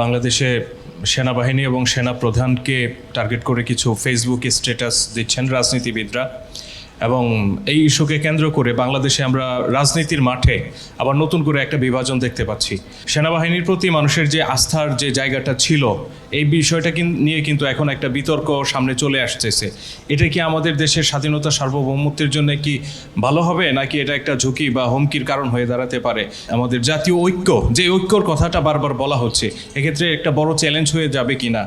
বাংলাদেশে সেনাবাহিনী এবং সেনা প্রধানকে টার্গেট করে কিছু ফেসবুক স্ট্যাটাস দিচ্ছেন রাজনীতিবিদরা। এবং এই ইস্যুকে কেন্দ্র করে বাংলাদেশে আমরা রাজনীতির মাঠে আবার নতুন করে একটা বিভাজন দেখতে পাচ্ছি। সেনাবাহিনীর প্রতি মানুষের যে আস্থার যে জায়গাটা ছিল, এই বিষয়টা নিয়ে কিন্তু এখন একটা বিতর্ক সামনে চলে আসতেছে। এটা কি আমাদের দেশের স্বাধীনতা সার্বভৌমত্বের জন্য কি ভালো হবে, নাকি এটা একটা ঝুঁকি বা হুমকির কারণ হয়ে দাঁড়াতে পারে? আমাদের জাতীয় ঐক্য, যে ঐক্যর কথাটা বারবার বলা হচ্ছে, এক্ষেত্রে একটা বড় চ্যালেঞ্জ হয়ে যাবে কিনা?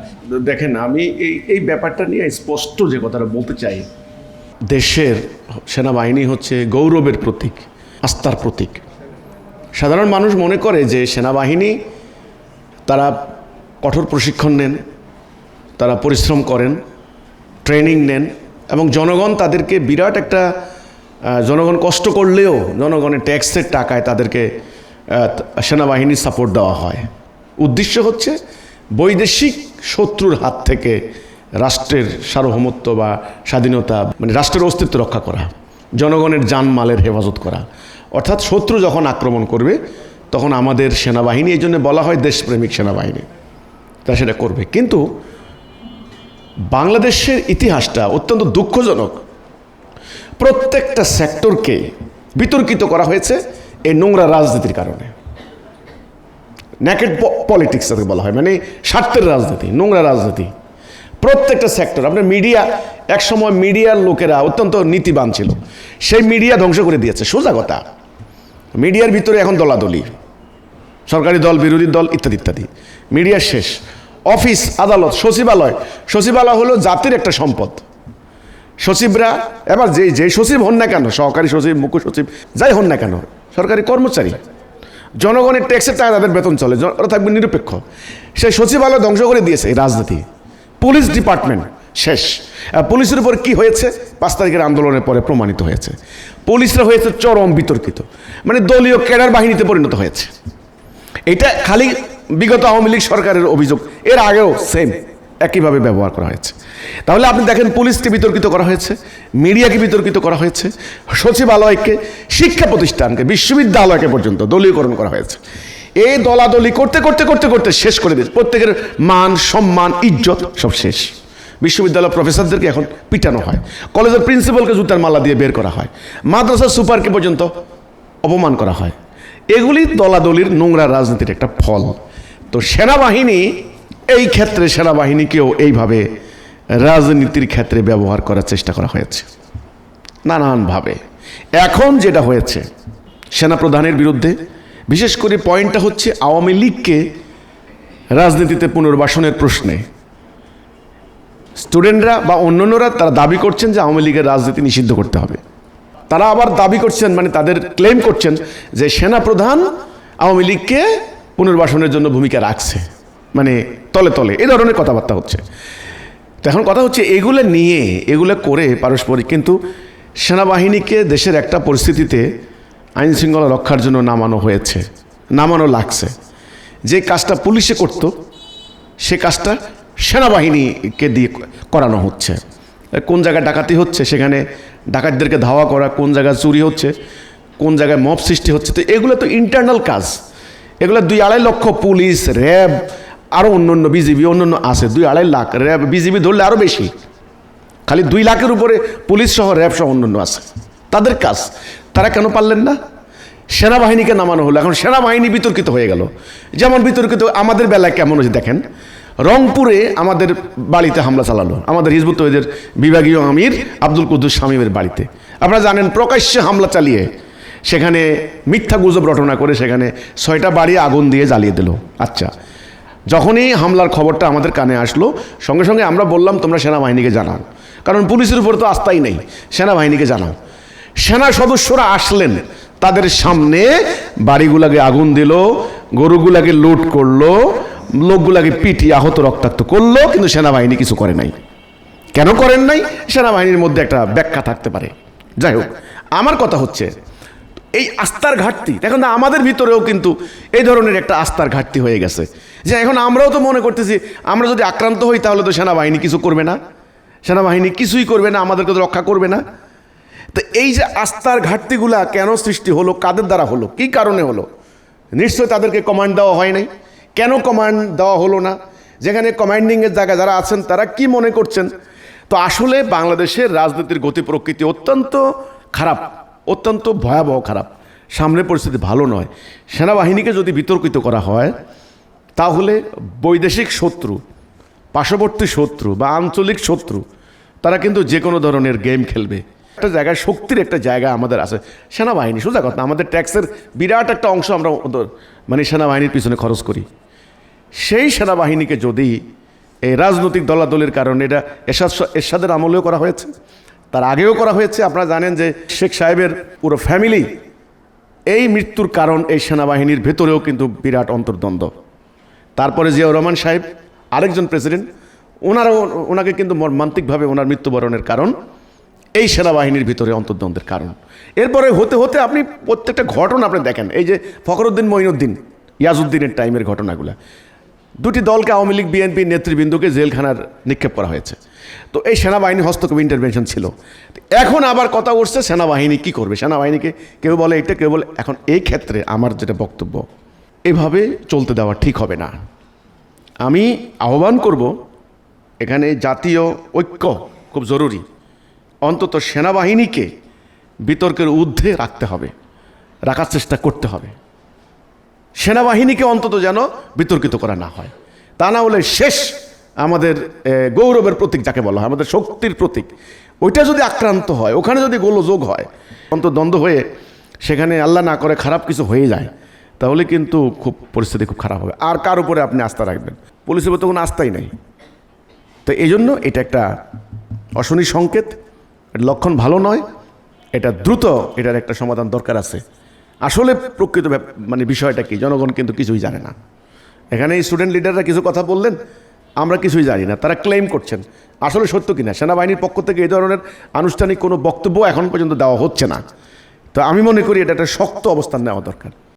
দেখেন, আমি এই এই ব্যাপারটা নিয়ে স্পষ্ট যে কথাটা বলতে চাই দেশের সেনাবাহিনী হচ্ছে গৌরবের প্রতীক, আস্থার প্রতীক। সাধারণ মানুষ মনে করে যে সেনাবাহিনী তারা কঠোর প্রশিক্ষণ নেন, তারা পরিশ্রম করেন, ট্রেনিং নেন এবং জনগণ তাদেরকে বিরাট একটা জনগণ কষ্ট করলেও জনগণের ট্যাক্সের টাকায় তাদেরকে সেনাবাহিনীর সাপোর্ট দেওয়া হয়। উদ্দেশ্য হচ্ছে বৈদেশিক শত্রুর হাত থেকে রাষ্ট্রের সার্বভৌমত্ব বা স্বাধীনতা মানে রাষ্ট্রের অস্তিত্ব রক্ষা করা, জনগণের জানমালের হেফাজত করা। অর্থাৎ শত্রু যখন আক্রমণ করবে, তখন আমাদের সেনাবাহিনী, এই জন্য বলা হয় দেশপ্রেমিক সেনাবাহিনী তা সেটা করবে। কিন্তু বাংলাদেশের ইতিহাসটা অত্যন্ত দুঃখজনক। প্রত্যেকটা সেক্টরকে বিতর্কিত করা হয়েছে এই নোংরা রাজনীতির কারণে। ন্যাকেট পলিটিক্স তাকে বলা হয় মানে স্বার্থের রাজনীতি, নোংরা রাজনীতি। প্রত্যেকটা সেক্টর আপনার মিডিয়া এক সময় মিডিয়ার লোকেরা অত্যন্ত নীতিবান ছিল। সেই মিডিয়া ধ্বংস করে দিয়েছে, সোজা কথা। মিডিয়ার ভিতরে এখন দলাদলি। সরকারি দল, বিরোধী দল, ইত্যাদি ইত্যাদি। মিডিয়া শেষ। অফিস, আদালত, সচিবালয়। সচিবালয় হলো জাতির একটা সম্পদ। সচিবরা, এবার যে যে সচিব হন না কেন, সহকারী সচিব, মুখ্য সচিব, যাই হন না কেন, সরকারি কর্মচারী। জনগণের ট্যাক্সের টাকা তাদের বেতন চলে ওরা থাকবে নিরপেক্ষ। সেই সচিবালয় ধ্বংস করে দিয়েছে এই রাজনীতি। পুলিশ ডিপার্টমেন্ট, শেষ। পুলিশের উপর কি হয়েছে? পাঁচ তারিখের আন্দোলনের পরে প্রমাণিত হয়েছে। পুলিশরা হয়েছে চরম বিতর্কিত। মানে দলীয় ক্যাডার বাহিনীতে পরিণত হয়েছে। এটা খালি বিগত আওয়ামী লীগ সরকারের অভিযোগ। এর আগেও সেম একইভাবে ব্যবহার করা হয়েছে। তাহলে আপনি দেখেন, পুলিশকে বিতর্কিত করা হয়েছে, মিডিয়াকে বিতর্কিত করা হয়েছে, সচিবালয়কে, শিক্ষা প্রতিষ্ঠানকে, বিশ্ববিদ্যালয়কে পর্যন্ত দলীয়করণ করা হয়েছে। এই দলাদলি করতে করতে করতে করতে শেষ করে দিয়েছে। প্রত্যেকের মান, সম্মান, ইজ্জত সব শেষ। বিশ্ববিদ্যালয় প্রফেসরদেরকে এখন পিটানো হয়। কলেজের প্রিন্সিপালকে জুতার মালা দিয়ে বের করা হয়। মাদ্রাসার সুপারকে পর্যন্ত অপমান করা হয়। এগুলি দলাদলির নোংরা রাজনীতির একটা ফল। তো সেনাবাহিনী, এই ক্ষেত্রে সেনাবাহিনীকেও এইভাবে রাজনীতির ক্ষেত্রে ব্যবহার করার চেষ্টা করা হয়েছে। নানানভাবে। এখন যেটা হয়েছে, সেনাপ্রধানের বিরুদ্ধে বিশেষ করে পয়েন্টটা হচ্ছে আওয়ামী লীগকে রাজনীতিতে পুনর্বাসনের প্রশ্নে। স্টুডেন্টরা বা অন্যান্যরা তারা দাবি করছেন যে আওয়ামী লীগের রাজনীতি নিষিদ্ধ করতে হবে। তারা আবার দাবি করছেন মানে তাদের ক্লেম করছেন যে সেনা প্রধান আওয়ামী লীগকে পুনর্বাসনের জন্য ভূমিকা রাখছে। মানে তলে তলে, এ ধরনের কথাবার্তা হচ্ছে। তো এখন কথা হচ্ছে এগুলো নিয়ে, এগুলো করে পারস্পরিক, কিন্তু সেনাবাহিনীকে দেশের একটা পরিস্থিতিতে আইন শৃঙ্খলা রক্ষার জন্য নামানো হয়েছে, নামানো লাগছে। যে কাজটা পুলিশে করতো, সে কাজটা সেনাবাহিনীকে দিয়ে করানো হচ্ছে। কোন জায়গায় ডাকাতি হচ্ছে, সেখানে ডাকাতদেরকে ধাওয়া করা, কোন জায়গায় চুরি হচ্ছে, কোন জায়গায় মব সৃষ্টি হচ্ছে, তো এগুলো তো ইন্টারনাল কাজ। এগুলো দুই আড়াই লক্ষ পুলিশ, র্যাব আরও অন্য অন্য বিজিবি অন্য অন্য আছে, দুই আড়াই লাখ র্যাব, বিজিবি ধরলে আরও বেশি। খালি দুই লাখের উপরে পুলিশ সহ র্যাব সহ অন্য অন্য আছে। তাদের কাজ। তারা কেন পারলেন না? সেনাবাহিনীকে নামানো হলো। এখন সেনাবাহিনী বিতর্কিত হয়ে গেল। যেমন বিতর্কিত, আমাদের বেলায় কেমন হয়েছে দেখেন? রংপুরে আমাদের বাড়িতে হামলা চালালো। আমাদের হিজবুত তহিদের বিভাগীয় আমির আব্দুল কুদ্দুস শামীমের বাড়িতে। আপনারা জানেন, প্রকাশ্যে হামলা চালিয়ে সেখানে মিথ্যা গুজব রটনা করে সেখানে ছয়টা বাড়ি আগুন দিয়ে জ্বালিয়ে দিল। আচ্ছা যখনই হামলার খবরটা আমাদের কানে আসলো, সঙ্গে সঙ্গে আমরা বললাম, তোমরা সেনাবাহিনীকে জানাও কারণ পুলিশের উপর তো আস্থাই নেই। সেনাবাহিনীকে জানাও সেনা সদস্যরা আসলেন। তাদের সামনে বাড়িগুলাকে আগুন দিল, গরুগুলাকে লুট করল, লোকগুলাকে পিটি আহত রক্তাক্ত করল, কিন্তু সেনাবাহিনী কিছু করে নাই। কেন করেন নাই? সেনাবাহিনীর মধ্যে একটা ব্যাখ্যা থাকতে পারে। যাই হোক, আমার কথা হচ্ছে, এই আস্থার ঘাটতি, এখন আমাদের ভিতরেও কিন্তু এই ধরনের একটা আস্থার ঘাটতি হয়ে গেছে। যে এখন আমরাও তো মনে করতেছি, আমরা যদি আক্রান্ত হই তাহলে তো সেনাবাহিনী কিছু করবে না। সেনাবাহিনী কিছুই করবে না, আমাদেরকে তো রক্ষা করবে না। তো এই যে আস্থার ঘাটতিগুলা কেন সৃষ্টি হলো, কাদের দ্বারা হলো, কি কারণে হলো? নিশ্চয় তাদেরকে কমান্ড দেওয়া হয় নাই। কেন কমান্ড দেওয়া হলো না? যেখানে কমান্ডিংয়ের জায়গায় যারা আছেন, তারা কি মনে করছেন? তো আসলে বাংলাদেশের রাজনীতির গতি প্রকৃতি অত্যন্ত খারাপ, অত্যন্ত ভয়াবহ খারাপ। সামনে পরিস্থিতি ভালো নয়। সেনাবাহিনীকে যদি বিতর্কিত করা হয়, তাহলে বৈদেশিক শত্রু, পার্শ্ববর্তী শত্রু বা আঞ্চলিক শত্রু, তারা কিন্তু যে কোনো ধরনের গেম খেলবে। একটা জায়গায়, শক্তির একটা জায়গা আমাদের আছে। সেনাবাহিনী, সোজা কথা, আমাদের ট্যাক্সের বিরাট একটা অংশ আমরা মানে সেনাবাহিনীর পিছনে খরচ করি। সেই সেনাবাহিনীকে যদি এই রাজনৈতিক দলাদলের কারণে এটা এরশাদ, এরশাদের আমলেও করা হয়েছে, তার আগেও করা হয়েছে। আপনারা জানেন যে শেখ সাহেবের পুরো ফ্যামিলি এই মৃত্যুর কারণ এই সেনাবাহিনীর ভেতরেও কিন্তু বিরাট অন্তর্দ্বন্দ্ব। তারপরে জিয়াউর রহমান সাহেব, আরেকজন প্রেসিডেন্ট, ওনারাও, ওনাকে কিন্তু মর্মান্তিকভাবে ওনার মৃত্যুবরণের কারণ। এই সেনাবাহিনীর ভিতরে অন্তর্দ্বন্দ্বের কারণ। এরপরে হতে হতে আপনি প্রত্যেকটা ঘটনা আপনি দেখেন। এই যে ফখরুদ্দিন মঈনুদ্দিন, ইয়াজউদ্দিনের টাইমের ঘটনাগুলো। দুটি দলকে আওয়ামী লীগ, বিএনপি নেতৃবৃন্দকে জেলখানার নিক্ষেপ করা হয়েছে। তো এই সেনাবাহিনী হস্তক্ষেপ ইন্টারভেনশন ছিল। এখন আবার কথা উঠছে, সেনাবাহিনী কি করবে? সেনাবাহিনীকে কেউ বলে এটা কেউ বলে এখন এই ক্ষেত্রে আমার যেটা বক্তব্য, এভাবে চলতে দেওয়া ঠিক হবে না। আমি আহ্বান করব, এখানে জাতীয় ঐক্য খুব জরুরি। অন্তত সেনাবাহিনীকে বিতর্কের ঊর্ধ্বে রাখতে হবে, রাখার চেষ্টা করতে হবে। সেনাবাহিনীকে অন্তত যেন বিতর্কিত করা না হয়। তা না হলে শেষ আমাদের গৌরবের প্রতীক যাকে বলা হয়, আমাদের শক্তির প্রতীক। ওইটা যদি আক্রান্ত হয়, ওখানে যদি গোলযোগ হয় অন্তর্দ্বন্দ্ব হয়ে সেখানে আল্লাহ না করে খারাপ কিছু হয়ে যায়, তাহলে কিন্তু খুব পরিস্থিতি খুব খারাপ হবে। আর কার উপরে আপনি আস্থা রাখবেন? পুলিশের উপর তো কোনো আস্থাই নেই। তো এই জন্য এটা একটা অশনি সংকেত। লক্ষণ ভালো নয়, এটা দ্রুত এটার একটা সমাধান দরকার আছে। আসলে প্রকৃত মানে বিষয়টা কি? জনগণ কিন্তু কিছুই জানে না। এখানে স্টুডেন্ট লিডাররা কিছু কথা বললেন, আমরা কিছুই জানি না, তারা ক্লেম করছেন। আসলে সত্য কিনা? সেনাবাহিনীর পক্ষ থেকে এই ধরনের আনুষ্ঠানিক কোনো বক্তব্য এখন পর্যন্ত দেওয়া হচ্ছে না। তো আমি মনে করি এটা একটা শক্ত অবস্থান নেওয়া দরকার।